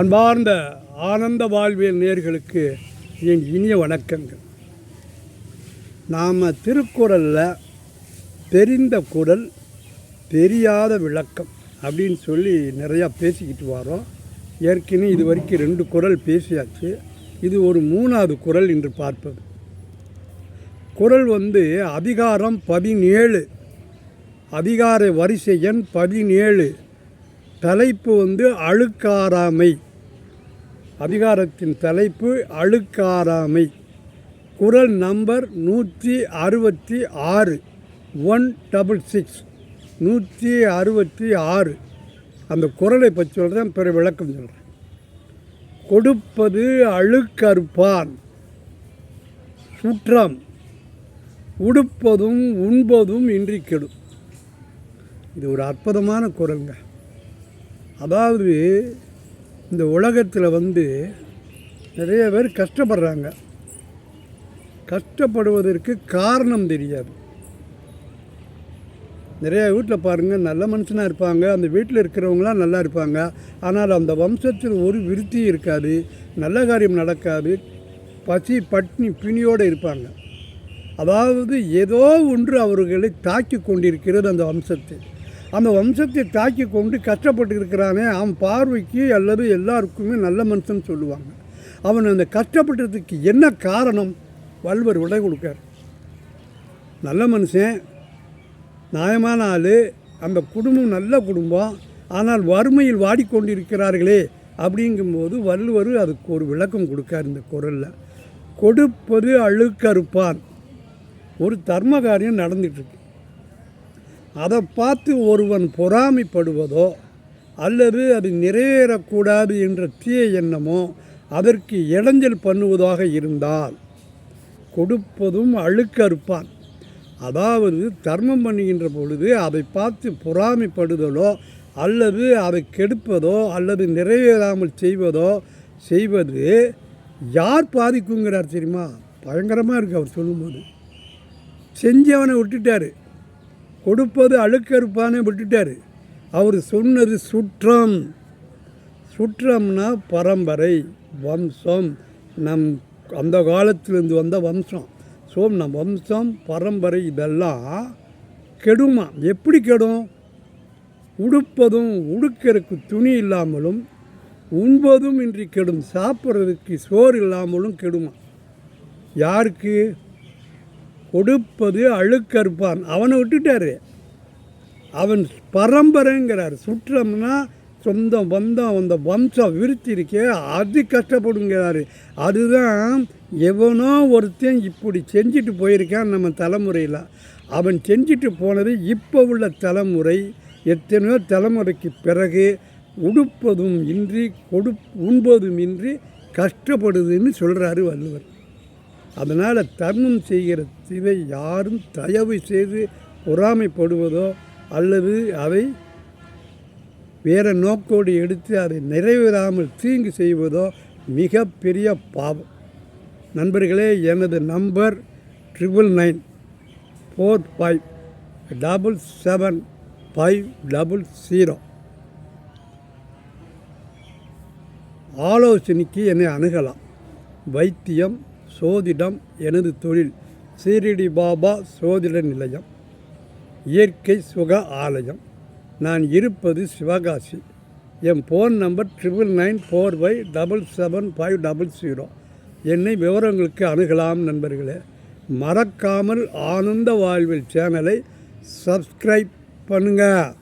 அன்பார்ந்த ஆனந்த வாழ்வியல் நேர்களுக்கு என் இனிய வணக்கங்கள். நாம் திருக்குறளில் தெரிந்த குரல் தெரியாத விளக்கம் அப்படின்னு சொல்லி நிறையா பேசிக்கிட்டு வரோம் ஏற்கனவே இது வரைக்கும் ரெண்டு குரல் பேசியாச்சு. இது ஒரு மூணாவது குரல் என்று பார்ப்பது குரல் வந்து அதிகாரம் பதினேழு. அதிகார வரிசை எண் பதினேழு. தலைப்பு வந்து அழுக்காராமை அதிகாரத்தின் தலைப்பு அழுக்காராமை குரல் நம்பர் நூற்றி அறுபத்தி ஆறு. One double six. நூற்றி அறுபத்தி ஆறு. அந்த குரலை பற்றி சொல்கிறேன் பிற விளக்கம் சொல்கிறேன் கொடுப்பது அழுக்கறுப்பான். சுற்றம். உடுப்பதும் உண்பதும் இன்றி கெடும் இது ஒரு அற்புதமான குரல்ங்க. அதாவது இந்த உலகத்தில் வந்து நிறைய பேர் கஷ்டப்படுறாங்க. கஷ்டப்படுவதற்கு காரணம் தெரியாது. நிறைய வீட்டில் பாருங்கள் நல்ல மனுஷனாக இருப்பாங்க அந்த வீட்டில் இருக்கிறவங்களாம் நல்லா இருப்பாங்க. ஆனால் அந்த வம்சத்தில் ஒரு விருத்தி இருக்காது நல்ல காரியம் நடக்காது பசி பட்னி பிணியோடு இருப்பாங்க. அதாவது ஏதோ ஒன்று அவர்களை தாக்கி கொண்டிருக்கிறது அந்த வம்சத்தை அந்த வம்சத்தை தாக்கி கொண்டு கஷ்டப்பட்டு இருக்கிறானே அவன் பார்வைக்கு அல்லது எல்லாருக்குமே நல்ல மனுஷன் சொல்லுவாங்க. அவன் அந்த கஷ்டப்பட்டதுக்கு என்ன காரணம்? வல்வர் விடை கொடுக்கார் நல்ல மனுஷன் நியாயமான ஆள் அந்த குடும்பம் நல்ல குடும்பம் ஆனால் வறுமையில் வாடிக்கொண்டிருக்கிறார்களே அப்படிங்கும்போது வள்ளுவர் அதுக்கு ஒரு விளக்கம் கொடுக்கார் இந்த குரலில். கொடுப்பது அழுக்கறுப்பான். ஒரு தர்ம காரியம் அதை பார்த்து ஒருவன் பொறாமைப்படுவதோ அல்லது அது நிறைவேறக்கூடாது என்ற தீய எண்ணமோ அதற்கு இடைஞ்சல் பண்ணுவதாக இருந்தால் கொடுப்பதும் அழுக்கறுப்பான் அதாவது தர்மம் பண்ணுகின்ற பொழுது அதை பார்த்து பொறாமைப்படுதலோ அல்லது அதை கெடுப்பதோ அல்லது நிறைவேறாமல் செய்வதோ செய்வது யார் பாதிக்குங்கிறார் தெரியுமா? பயங்கரமாக இருக்குது அவர் சொல்லும்போது. செஞ்சவனை விட்டுட்டார். கொடுப்பது அழுக்கறுப்பானே விட்டுட்டார். அவர் சொன்னது சுற்றம். சுற்றம்னா பரம்பரை வம்சம். நம் அந்த காலத்திலேருந்து வந்த வம்சம். ஸோ நம் வம்சம் பரம்பரை இதெல்லாம் கெடுமா? எப்படி கெடும்? உடுப்பதும் உடுக்கிறதுக்கு துணி இல்லாமலும் உண்பதும் இன்றி கெடும். சாப்பிட்றதுக்கு சோறு இல்லாமலும் கெடுமா? யாருக்கு? கொடுப்பது அழுக்கறுப்பான். அவனை விட்டுட்டாரு. அவன் பரம்பரைங்கிறார். சுற்றம்னா சொந்தம் பந்தம் அந்த வம்சம் விருத்தி இருக்கே அது கஷ்டப்படுங்கிறாரு. அதுதான் எவனோ ஒருத்தன் இப்படி செஞ்சுட்டு போயிருக்கான் நம்ம தலைமுறையில். அவன் செஞ்சுட்டு போனது இப்போ உள்ள தலைமுறை. எத்தனையோ தலைமுறைக்கு பிறகு உடுப்பதும் இன்றி கொடு உண்பதும் இன்றி கஷ்டப்படுதுன்னு சொல்கிறாரு வள்ளுவர். அதனால் தர்மம் செய்கிற இதை யாரும் தயவு செய்து பொறாமைப்படுவதோ அல்லது அதை வேறு நோக்கோடு எடுத்து அதை நிறைவேறாமல் தீங்கு செய்வதோ மிகப்பெரிய பாவம். நண்பர்களே எனது number triple nine four five double seven five double zero. ஆலோசனைக்கு என்னை அணுகலாம். வைத்தியம் சோதிடம் எனது தொழில். சீரடி பாபா சோதிட நிலையம். இயற்கை சுக ஆலயம். நான் இருப்பது சிவகாசி. என் phone number triple nine four five double seven five double zero என்னை விவரங்களுக்கு அணுகலாம் நண்பர்களே. மறக்காமல் ஆனந்த வாழ்வில் சேனலை சப்ஸ்கிரைப் பண்ணுங்கள்